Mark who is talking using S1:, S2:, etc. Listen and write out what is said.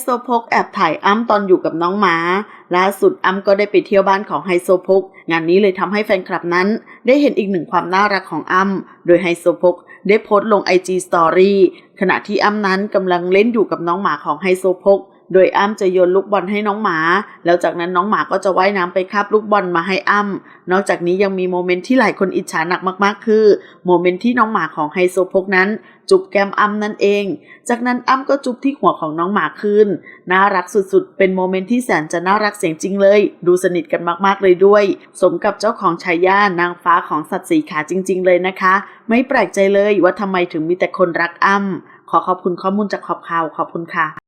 S1: โซโพกแอบถ่ายอ้ำตอนอยู่กับน้องหมาล่าสุดอ้ำก็ได้ไปเที่ยวบ้านของไฮโซโพกงานนี้เลยทำให้แฟนคลับนั้น ได้เห็นอีกหนึ่งความน่ารักของอ้ำโดยไฮโซโพกได้โพสต์ลง IG Story ขณะที่อ้ำนั้นกำลังเล่นอยู่กับน้องหมาของไฮโซโพก โดยอ้ำจะโยนลูกบอลให้น้องหมา แล้วจากนั้นน้องหมาก็จะว่ายน้ำไปคาบลูกบอลมาให้อ้ำนอกจากนี้ยังมีโมเมนต์ที่หลายคนอิจฉาหนักมากๆ คือโมเมนต์ที่น้องหมาของไฮโซโพกนั้น จุบแก้มอ้ำนั่นเอง จากนั้นอ้ำก็จุบที่หัวของน้องหมาคืนน่ารักสุดๆ เป็นโมเมนต์ที่แสนจะน่ารักเสียงจริงเลย ดูสนิทกันมากๆเลยด้วย สมกับเจ้าของชายานางฟ้าของสัตว์สีขาจริง ๆ เลยนะคะ ไม่แปลกใจเลยว่าทำไมถึงมีแต่คนรักอ้ำขอขอบคุณข้อมูลจากขอบข่าวขอบคุณค่ะ